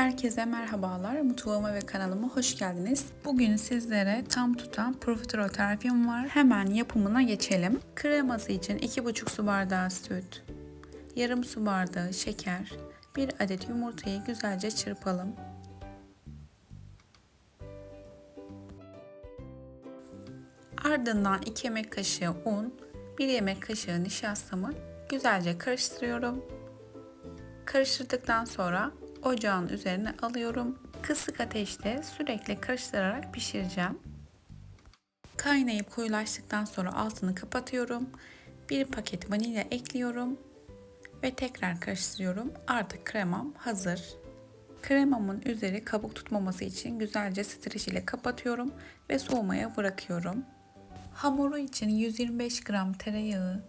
Herkese merhabalar. Mutfağıma ve kanalıma hoş geldiniz. Bugün sizlere tam tutan profiterol tarifim var. Hemen yapımına geçelim. Kreması için 2,5 su bardağı süt, yarım su bardağı şeker, 1 adet yumurtayı güzelce çırpalım. Ardından 2 yemek kaşığı un, 1 yemek kaşığı nişastamı güzelce karıştırıyorum. Karıştırdıktan sonra ocağın üzerine alıyorum. Kısık ateşte sürekli karıştırarak pişireceğim. Kaynayıp koyulaştıktan sonra altını kapatıyorum. Bir paket vanilya ekliyorum ve tekrar karıştırıyorum. Artık kremam hazır. Kremamın üzeri kabuk tutmaması için güzelce streç ile kapatıyorum ve soğumaya bırakıyorum. Hamuru için 125 gram tereyağı,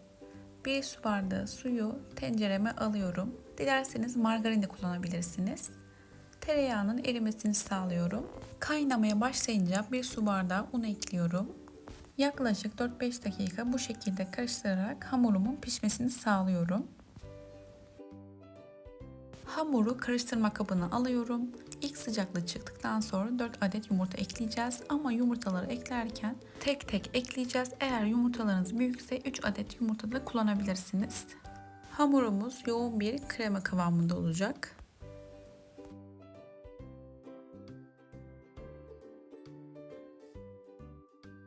1 su bardağı suyu tencereme alıyorum. Dilerseniz margarin de kullanabilirsiniz. Tereyağının erimesini sağlıyorum. Kaynamaya başlayınca 1 su bardağı un ekliyorum. Yaklaşık 4-5 dakika bu şekilde karıştırarak hamurumun pişmesini sağlıyorum. Hamuru karıştırma kabına alıyorum. İlk sıcaklığı çıktıktan sonra 4 adet yumurta ekleyeceğiz ama yumurtaları eklerken tek tek ekleyeceğiz. Eğer yumurtalarınız büyükse 3 adet yumurta da kullanabilirsiniz. Hamurumuz yoğun bir krema kıvamında olacak.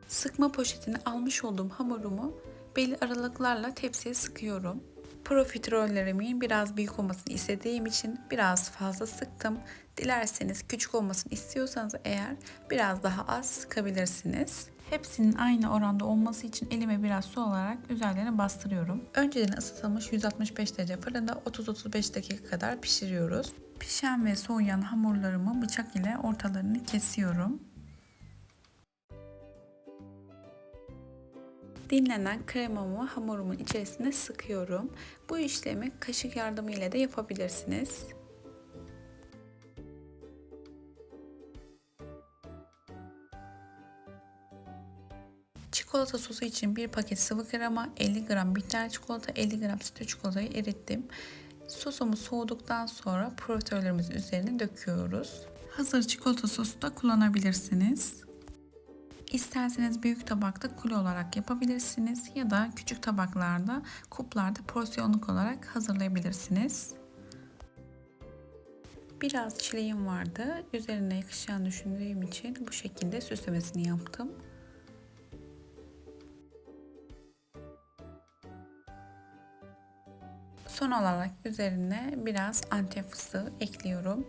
Sıkma poşetine almış olduğum hamurumu belli aralıklarla tepsiye sıkıyorum. Profiterollerimin biraz büyük olmasını istediğim için biraz fazla sıktım. Dilerseniz küçük olmasını istiyorsanız eğer biraz daha az sıkabilirsiniz. Hepsinin aynı oranda olması için elime biraz su alarak üzerlerine bastırıyorum. Önceden ısıtılmış 165 derece fırında 30-35 dakika kadar pişiriyoruz. Pişen ve soğuyan hamurlarımı bıçak ile ortalarını kesiyorum. Dinlenen kremamı hamurumun içerisine sıkıyorum. Bu işlemi kaşık yardımıyla da yapabilirsiniz. Çikolata sosu için bir paket sıvı krema, 50 gram bitter çikolata, 50 gram sütlü çikolatayı erittim. Sosumuz soğuduktan sonra profiterollerimizin üzerine döküyoruz. Hazır çikolata sosu da kullanabilirsiniz. İsterseniz büyük tabakta kule olarak yapabilirsiniz ya da küçük tabaklarda kuplarda porsiyonluk olarak hazırlayabilirsiniz. Biraz çileğim vardı. Üzerine yakışacağını düşündüğüm için bu şekilde süslemesini yaptım. Son olarak üzerine biraz antep fıstığı ekliyorum.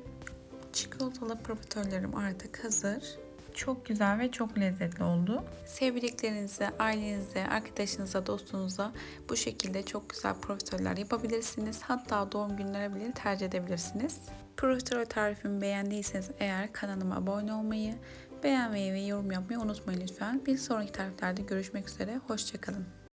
Çikolatalı profiterollerim artık hazır. Çok güzel ve çok lezzetli oldu. Sevdiklerinize, ailenize, arkadaşınıza, dostunuza bu şekilde çok güzel profiteroller yapabilirsiniz. Hatta doğum günlere bile tercih edebilirsiniz. Profiterol tarifimi beğendiyseniz eğer kanalıma abone olmayı, beğenmeyi ve yorum yapmayı unutmayın lütfen. Bir sonraki tariflerde görüşmek üzere. Hoşçakalın.